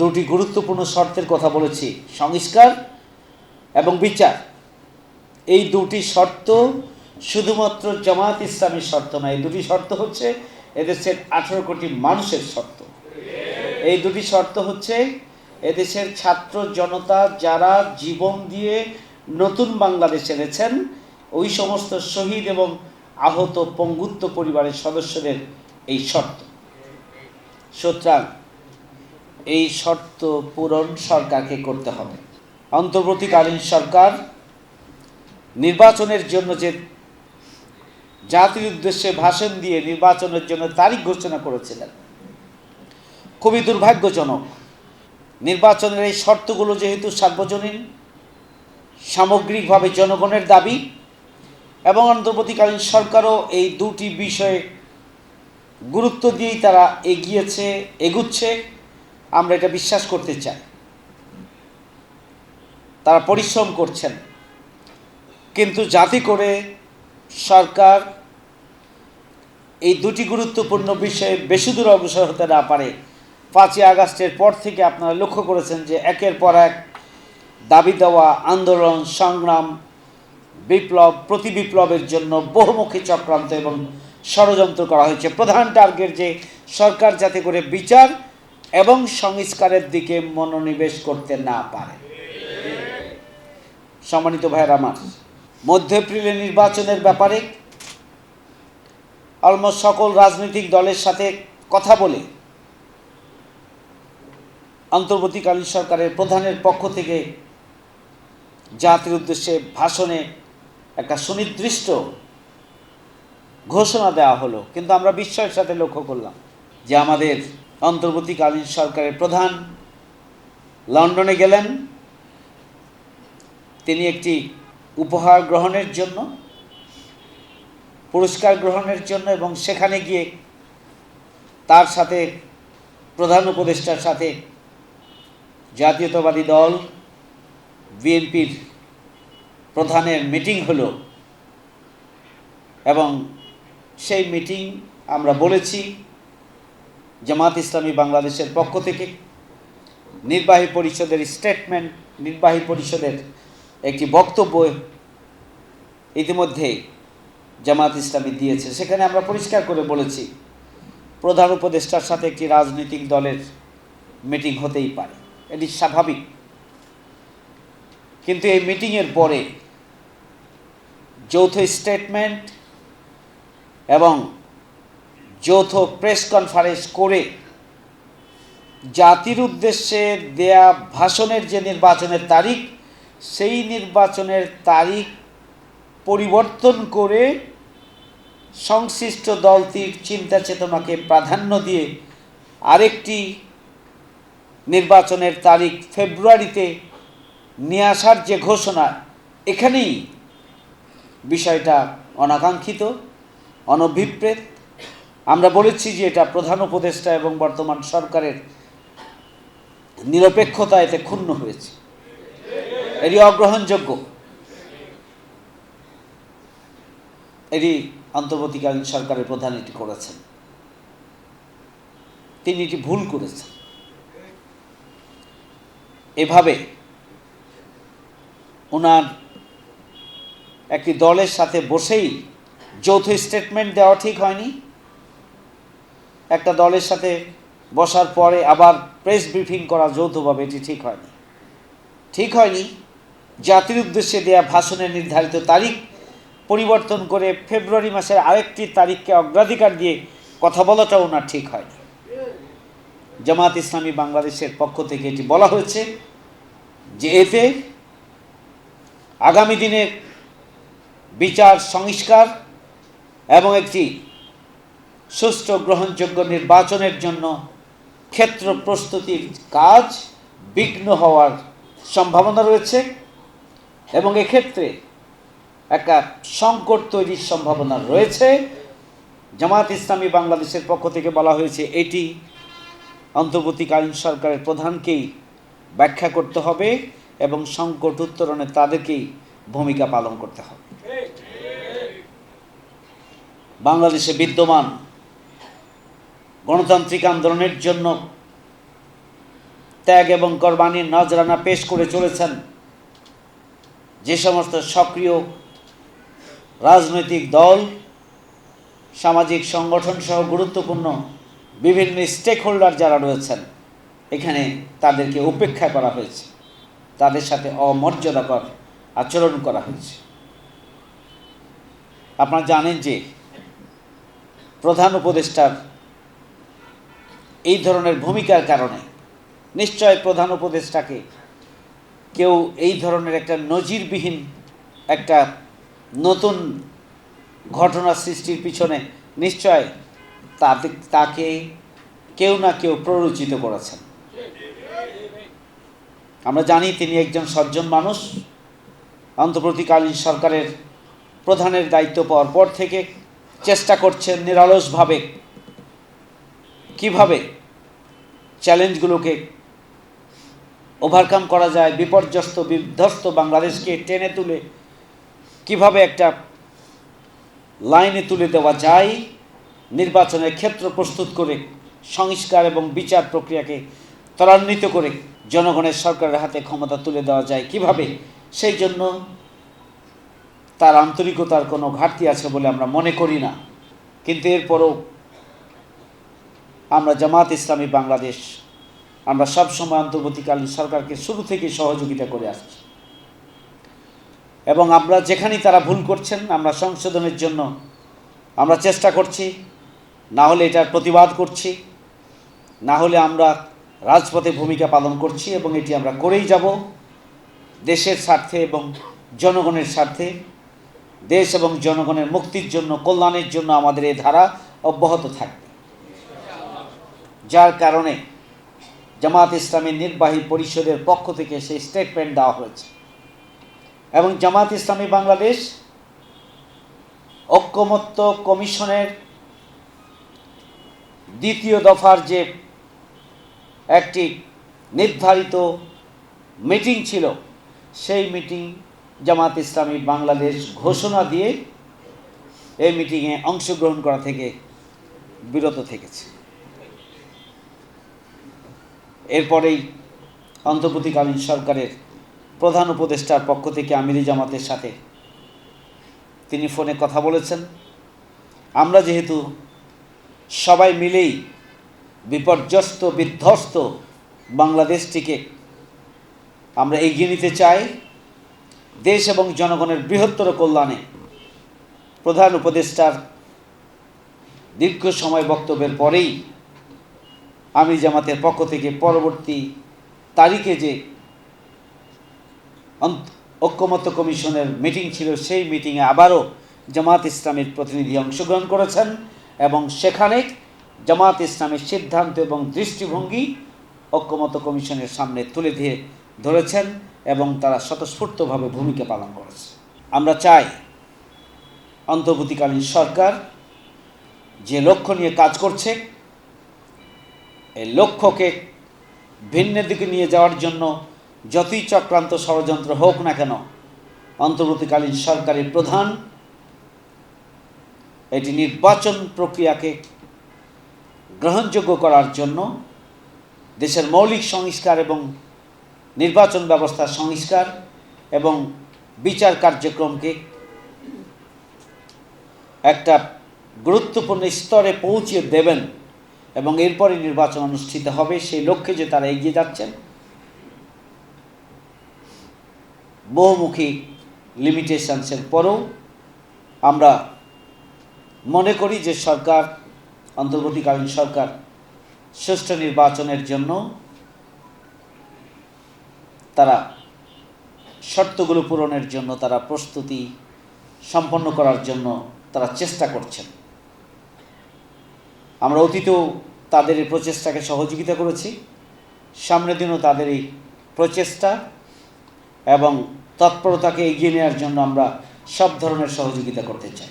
দুটি গুরুত্বপূর্ণ শর্তের কথা বলেছি, সংস্কার এবং বিচার। এই দুটি শর্ত শুধুমাত্র জামাত ইসলামের শর্ত নয় এই দুটি শর্ত হচ্ছে এদেশের আঠেরো কোটি মানুষের শর্ত। এই দুটি শর্ত হচ্ছে এদেশের ছাত্র জনতা যারা জীবন দিয়ে নতুন বাংলাদেশ এনেছেন, ওই সমস্ত শহীদ এবং আহত পঙ্গুত্ব পরিবারের সদস্যদের এই শর্ত। সুতরাং এই শর্ত পূরণ সরকারকে করতে হবে। অন্তর্বর্তীকালীন সরকার নির্বাচনের জন্য যে জাতির উদ্দেশ্যে ভাষণ দিয়ে নির্বাচনের জন্য তারিখ ঘোষণা করেছিলেন, খুবই দুর্ভাগ্যজনক। নির্বাচনের এই শর্তগুলো যেহেতু সার্বজনীন, সামগ্রিকভাবে জনগণের দাবি এবং অন্তর্বর্তীকালীন সরকারও এই দুটি বিষয়ে গুরুত্ব দিয়েই তারা এগিয়েছে, এগুচ্ছে। আমরা এটা বিশ্বাস করতে চাই। তারা পরিশ্রম করছেন। কিন্তু যাতে করে সরকার এই দুটি গুরুত্বপূর্ণ বিষয়ে বেশি দূর অগ্রসর হতে না পারে, পাঁচই আগস্টের পর থেকে আপনারা লক্ষ্য করেছেন যে একের পর এক দাবি দেওয়া, আন্দোলন, সংগ্রাম, বিপ্লব, প্রতি বিপ্লবের জন্য বহুমুখী চক্রান্ত এবং ষড়যন্ত্র করা হয়েছে। প্রধান টার্গেট যে সরকার যাতে করে বিচার এবং সংস্কারের দিকে মনোনিবেশ করতে না পারে। সম্মানিত ভাইয়ের আমার, মধ্য এপ্রিলে নির্বাচনের ব্যাপারে অলমোস্ট সকল রাজনৈতিক দলের সাথে কথা বলে অন্তর্বর্তীকালীন সরকারের প্রধানের পক্ষ থেকে জাতির উদ্দেশ্যে ভাষণে একটা সুনির্দিষ্ট ঘোষণা দেওয়া হলো। কিন্তু আমরা বিস্ময়ের সাথে লক্ষ্য করলাম যে আমাদের অন্তর্বর্তীকালীন সরকারের প্রধান লন্ডনে গেলেন। তিনি একটি উপহার গ্রহণের জন্য, পুরস্কার গ্রহণের জন্য এবং সেখানে গিয়ে তার সাথে প্রধান উপদেষ্টার সাথে জাতীয়তাবাদী দল, বিএনপির প্রধানের মিটিং হলো এবং সেই মিটিং আমরা বলেছি। জামাত ইসলামী বাংলাদেশের পক্ষ থেকে নির্বাহী পরিষদের স্টেটমেন্ট নির্বাহী পরিষদের একটি বক্তব্য ইতিমধ্যে জামাত ইসলামী দিয়েছে। সেখানে আমরা পরিষ্কার করে বলেছি, প্রধান উপদেষ্টার সাথে একটি রাজনৈতিক দলের মিটিং হতেই পারে। এটি স্বাভাবিক। কিন্তু এই মিটিংয়ের পরে যৌথ স্টেটমেন্ট এবং যৌথ প্রেস কনফারেন্স করে জাতির উদ্দেশ্যে দেয়া ভাষণের যে নির্বাচনের তারিখ, সেই নির্বাচনের তারিখ পরিবর্তন করে সংশ্লিষ্ট দলটির চিন্তা চেতনাকে প্রাধান্য দিয়ে আরেকটি নির্বাচনের তারিখ ফেব্রুয়ারিতে নিয়ে আসার যে ঘোষণা, এখানেই বিষয়টা অনাকাঙ্ক্ষিত, অনভিপ্রেত। আমরা বলেছি যে এটা প্রধান উপদেষ্টা এবং বর্তমান সরকারের নিরপেক্ষতা এতে ক্ষুণ্ণ হয়েছে। এটি অগ্রহণযোগ্য। এটি অন্তর্বর্তীকালীন সরকারের প্রধান এটি করেছেন। তিনি এটি ভুল করেছেন। এভাবে ওনার একটি দলের সাথে বসেই যৌথ স্টেটমেন্ট দেওয়া ঠিক হয়নি। একটা দলের সাথে বসার পরে আবার প্রেস ব্রিফিং করা যৌথভাবে এটি ঠিক হয়নি। ঠিক হয়নি, জাতির উদ্দেশ্যে দেয়া ভাষণের নির্ধারিত তারিখ পরিবর্তন করে ফেব্রুয়ারি মাসের আরেকটি তারিখকে অগ্রাধিকার দিয়ে কথা বলাটাও ওনার ঠিক হয়নি। জামাত ইসলামী বাংলাদেশের পক্ষ থেকে এটি বলা হয়েছে যে এতে আগামী দিনে বিচার, সংস্কার এবং একটি সুষ্ঠু গ্রহণযোগ্য নির্বাচনের জন্য ক্ষেত্র প্রস্তুতির কাজ বিঘ্ন হওয়ার সম্ভাবনা রয়েছে এবং এক্ষেত্রে একটা সংকট তৈরির সম্ভাবনা রয়েছে। জামাত ইসলামী বাংলাদেশের পক্ষ থেকে বলা হয়েছে, এটি অন্তর্বর্তীকালীন সরকারের প্রধানকেই ব্যাখ্যা করতে হবে এবং সংকট উত্তরণে তাদেরকেই ভূমিকা পালন করতে হবে। বাংলাদেশে বিদ্যমান গণতান্ত্রিক আন্দোলনের জন্য ত্যাগ এবং কোরবানির নজরানা পেশ করে চলেছেন যে সমস্ত সক্রিয় রাজনৈতিক দল, সামাজিক সংগঠন সহ গুরুত্বপূর্ণ বিভিন্ন স্টেক হোল্ডার যারা রয়েছেন, এখানে তাদেরকে উপেক্ষা করা হয়েছে। তাদের সাথে অমর্যাদাকর আচরণ করা হয়েছে। আপনারা জানেন যে প্রধান উপদেষ্টার এই ধরনের ভূমিকার কারণে। নিশ্চয় প্রধান উপদেষ্টাকে কেউ এই ধরনের একটা নজিরবিহীন একটা নতুন ঘটনা সৃষ্টির পিছনে নিশ্চয় তাতে, তাকে কেউ না কেউ প্ররোচিত করেছেন। আমরা জানি তিনি একজন সজ্জন মানুষ। অন্তর্বর্তীকালীন সরকারের প্রধানের দায়িত্ব পাওয়ার পর থেকে চেষ্টা করছেন নিরলসভাবে কীভাবে চ্যালেঞ্জগুলোকে ওভারকাম করা যায়, বিপর্যস্ত, বিধ্বস্ত বাংলাদেশকে টেনে তুলে কীভাবে একটা লাইনে তুলে দেওয়া যায়, নির্বাচনের ক্ষেত্র প্রস্তুত করে, সংস্কার এবং বিচার প্রক্রিয়াকে ত্বরান্বিত করে জনগণের সরকারের হাতে ক্ষমতা তুলে দেওয়া যায় কীভাবে, সেই জন্য তার আন্তরিকতার কোনো ঘাটতি আছে বলে আমরা মনে করি না। কিন্তু এরপরও আমরা জামাত ইসলামী বাংলাদেশ, আমরা সবসময় অন্তর্বর্তীকালীন সরকারকে শুরু থেকে সহযোগিতা করে আসছি। এবং আমরা যেখানেই তারা ভুল করছেন, আমরা সংশোধনের জন্য আমরা চেষ্টা করছি, না হলে এটার প্রতিবাদ করছি, না হলে আমরা রাজপথে ভূমিকা পালন করছি এবং এটি আমরা করেই যাব। দেশের স্বার্থে এবং জনগণের স্বার্থে, দেশ এবং জনগণের মুক্তির জন্য, কল্যাণের জন্য আমাদের এই ধারা অব্যাহত থাকবে। যার কারণে জামাত ইসলামী নির্বাহী পরিষদের পক্ষ থেকে সেই স্টেটমেন্ট দেওয়া হয়েছে। এবং জামাত ইসলামী বাংলাদেশ ঐক্যমত্য কমিশনের দ্বিতীয় দফার যে একটি নির্ধারিত মিটিং ছিল, সেই মিটিং জামাত ইসলামী বাংলাদেশ ঘোষণা দিয়ে এই মিটিংয়ে অংশগ্রহণ করা থেকে বিরত থেকেছে। এরপরেই অন্তর্বর্তীকালীন সরকারের প্রধান উপদেষ্টার পক্ষ থেকে আমিরি জামাতের সাথে তিনি ফোনে কথা বলেছেন। আমরা যেহেতু সবাই মিলেই বিপর্যস্ত, বিধ্বস্ত বাংলাদেশটিকে আমরা এগিয়ে নিতে চাই, দেশ এবং জনগণের বৃহত্তর কল্যাণে প্রধান উপদেষ্টার দীর্ঘ সময় বক্তব্যের পরেই আমি জামাতের পক্ষ থেকে পরবর্তী তারিখে যে ঐক্যমত্য কমিশনের মিটিং ছিল, সেই মিটিংয়ে আবারও জামাত ইসলামের প্রতিনিধি অংশগ্রহণ করেছেন এবং সেখানে জামাত ইসলামের সিদ্ধান্ত এবং দৃষ্টিভঙ্গি ঐক্যমত্য কমিশনের সামনে তুলে দিয়ে ধরেছেন এবং তারা স্বতঃস্ফূর্তভাবে ভূমিকা পালন করেছে। আমরা চাই অন্তর্বর্তীকালীন সরকার যে লক্ষ্য নিয়ে কাজ করছে লক্ষ্যকে ভিন্নের দিকে নিয়ে যাওয়ার জন্য যতই চক্রান্ত ষড়যন্ত্র হোক না কেন, অন্তর্বর্তীকালীন সরকারের প্রধান এটি নির্বাচন প্রক্রিয়াকে গ্রহণযোগ্য করার জন্য দেশের মৌলিক সংস্কার এবং নির্বাচন ব্যবস্থার সংস্কার এবং বিচার কার্যক্রমকে একটা গুরুত্বপূর্ণ স্তরে পৌঁছে দেবেন এবং এরপরে নির্বাচন অনুষ্ঠিত হবে, সেই লক্ষ্যে যে তারা এগিয়ে যাচ্ছেন। বহুমুখী লিমিটেশনসের পরেও আমরা মনে করি যে সরকার, অন্তর্বর্তীকালীন সরকার সুষ্ঠু নির্বাচনের জন্য তারা শর্তগুলো পূরণের জন্য, তারা প্রস্তুতি সম্পন্ন করার জন্য তারা চেষ্টা করছেন। আমরা অতীতেও তাদের এই প্রচেষ্টাকে সহযোগিতা করেছি। সামনের দিনও তাদের এই প্রচেষ্টা এবং তৎপরতাকে এগিয়ে নেওয়ার জন্য আমরা সব ধরনের সহযোগিতা করতে চাই।